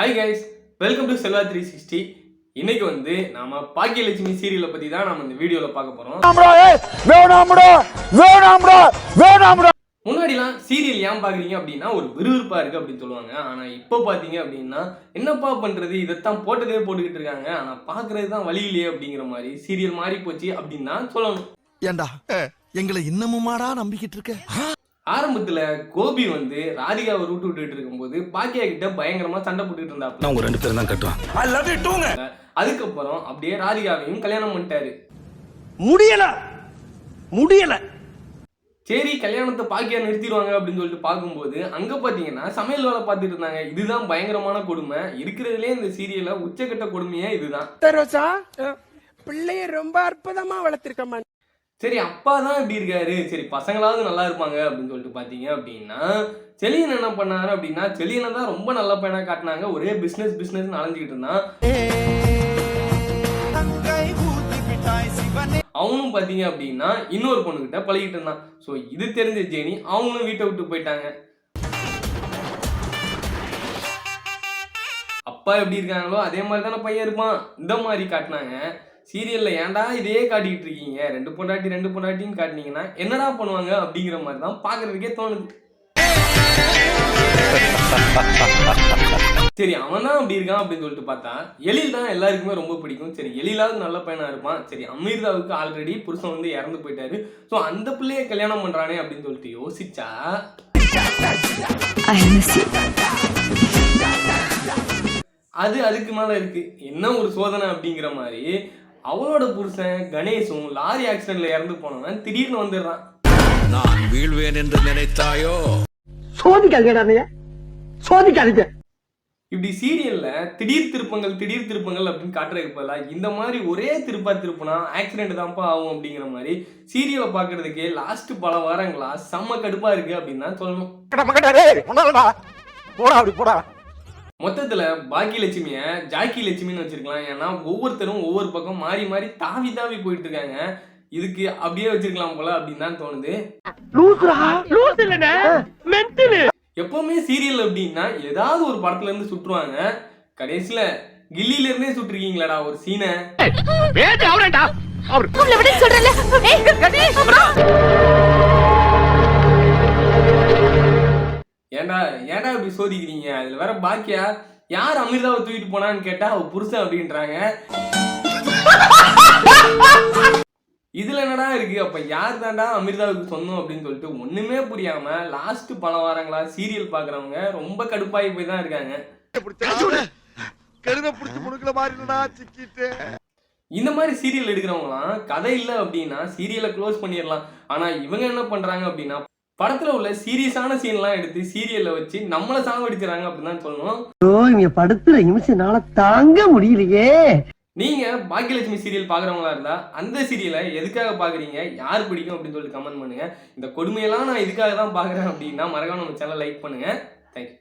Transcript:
Hi guys welcome to Selva three sixty இன்னைக்கு வந்து நாம பாக்கியலட்சுமி சீரியலை பத்தி தான் நம்ம இந்த வீடியோல பார்க்க போறோம். முன்னாடிலாம் சீரியல் ஏன் பாக்குறீங்க அப்படின்னா ஒரு விறுவிறுப்பா இருக்கு அப்படின்னு சொல்லுவாங்க. ஆனா இப்போ பாத்தீங்க அப்படின்னா என்னப்பா பண்றது? இதைத்தான் போட்டதே போட்டுக்கிட்டு இருக்காங்க. ஆனா பாக்குறது தான் வழி இல்லையே அப்படிங்கிற மாதிரி சீரியல் மாறி போச்சு அப்படின்னு தான் சொல்லணும். ஏண்டா எங்களை இன்னமுமாடா நம்பிக்கிட்டு இருக்க? ஆரம்பத்துல கோபி வந்து ராதிகாவை ரூட்டு விட்டுட்டு இருக்கும்போது பாக்கியா கிட்ட பயங்கரமா சண்டை போட்டுக்கிட்டு இருந்தாப்ல. நான் உங்க ரெண்டு பேரும் தான் கட்டுவேன் அதுக்கப்புறம் அப்படியே ராதிகாவையும் கல்யாணம் பண்ணிட்டாரு. முடியல. முடியல. சரி கல்யாணத்தை பாக்கியா நிறுத்திடுவாங்க அப்படின்னு சொல்லிட்டு பார்க்கும்போது அங்க பாத்தீங்கன்னா சமையல் வேலை பார்த்துட்டு இருந்தாங்க. இதுதான் பயங்கரமான கொடுமை. இருக்கிறதுலே இந்த சீரியல்ல உச்சக்கட்ட கொடுமையே இதுதான். பிள்ளைய ரொம்ப அற்புதமா வளர்த்திருக்கம்மா சரி அப்பா தான் இப்படி இருக்காரு. சரி பசங்களாவது நல்லா இருப்பாங்க அப்படின்னு சொல்லிட்டு பார்த்தீங்க அப்படின்னா செலியன் என்ன பண்ணாரு அப்படின்னா செலியனை தான் ரொம்ப நல்ல பையனா காட்டினாங்க. ஒரே பிஸ்னஸ் பிஸ்னஸ் அலைஞ்சிக்கிட்டு இருந்தான். அவனும் பார்த்தீங்க அப்படின்னா இன்னொரு பொண்ணுகிட்ட பழகிட்டு இருந்தான். ஸோ இது தெரிஞ்ச ஜெனி அவங்களும் வீட்டை விட்டு போயிட்டாங்க. அப்பா எப்படி இருக்காங்களோ அதே மாதிரி தானே பையன் இருப்பான். இந்த மாதிரி காட்டினாங்க. சீரியல்ல ஏன்டா இதே காட்டிக்கிட்டு இருக்கீங்க? ரெண்டு பொண்டாட்டி ரெண்டு பொண்டாட்டின்னு காட்டினீங்கன்னா என்னடா பண்ணுவாங்க அப்படிங்கிற மாதிரி தான் பார்க்கறதுக்கே தோணுது. சரி அவன் தான் அப்படி இருக்கான் அப்படின்னு சொல்லிட்டு பார்த்தா எழில் தான் எல்லாருக்குமே ரொம்ப பிடிக்கும். சரி எழிலாவது நல்ல பையனா இருப்பான். சரி அமீர்தாவுக்கு ஆல்ரெடி புருஷன் வந்து இறந்து போயிட்டாரு. ஸோ அந்த பிள்ளைய கல்யாணம் பண்றானே அப்படின்னு சொல்லிட்டு யோசிச்சா. அது அதுக்கு மேல இருக்கு. என்ன ஒரு சோதனை அப்படிங்கிற மாதிரி அவளோட புருஷன் கணேஷும் லாரி ஆக்சிடென்ட்ல இறந்து போனவன் திடீர்னு வந்துடுறான். நான் வீழ்வேன் என்று நினைத்தாயோ? சோதிக்காதீங்க சோதிக்காதீங்க. இப்படி சீரியல்ல திடீர் திருப்பங்கள் திடீர் திருப்பங்கள் அப்படின்னு காட்டுறதுக்கு பதிலா இந்த மாதிரி ஒரே திருப்பா திருப்பினா ஆக்சிடென்ட் தான்ப்பா ஆகும் அப்படிங்கிற மாதிரி சீரியலை பார்க்கறதுக்கே லாஸ்ட் பல வாரங்களா செம்ம கடுப்பா இருக்கு அப்படின்னு தான் சொல்லணும். போடா அப்படி போடா. மொத்தத்துல பாக்கியலட்சுமிய ஜாக்கி லட்சுமின்னு வச்சிருக்கலாம். ஏன்னா ஒவ்வொருத்தரும் ஒவ்வொரு பக்கம் மாறி மாறி தாவி தாவி போயிட்டு இருக்காங்க இதுக்கு அப்படியே வச்சிருக்கலாம் போல அப்படின்னு தான் தோணுது. எப்பவுமே சீரியல் அப்படின்னா ஏதாவது ஒரு படத்துல இருந்து சுற்றுவாங்க. கடைசியில கில்லில இருந்தே சுட்டிருக்கீங்களாடா ஒரு சீனை இப்படி சோதிக்கிறீங்க? அதில் வேற பாக்கியா? யார் அமிர்தாவை தூக்கிட்டு போனான்னு கேட்டா அவ புருஷன் அப்படின்றாங்க. இதுல என்னடா இருக்கு? அப்ப யார் தாண்டா அமிர்தாவுக்கு சொந்தம் அப்படின்னு சொல்லிட்டு ஒண்ணுமே புரியாம லாஸ்ட் பல வாரங்களா சீரியல் பாக்குறவங்க ரொம்ப கடுப்பாகி போய் தான் இருக்காங்க. இந்த மாதிரி சீரியல் எடுக்கிறவங்களாம் கதை இல்லை அப்படின்னா சீரியலை க்ளோஸ் பண்ணிடலாம். ஆனா இவங்க என்ன பண்றாங்க அப்படின்னா படத்துல உள்ள சீரியஸான சீன்லாம் எடுத்து சீரியல்ல வச்சு நம்மளை சாவடிக்கிறாங்க அப்படின்னு தான் சொல்லணும். இங்க படுத்துற நிமிஷம்னால தாங்க முடியலையே. நீங்க பாக்கியலட்சுமி சீரியல் பாக்குறவங்களா இருந்தா அந்த சீரியலை எதுக்காக பாக்குறீங்க? யார் பிடிக்கும் அப்படின்னு சொல்லிட்டு கமெண்ட் பண்ணுங்க. இந்த கொடுமையெல்லாம் நான் இதுக்காக தான் பாக்குறேன் அப்படின்னா மறக்காம நம்ம சேனல் லைக் பண்ணுங்க. தேங்க்யூ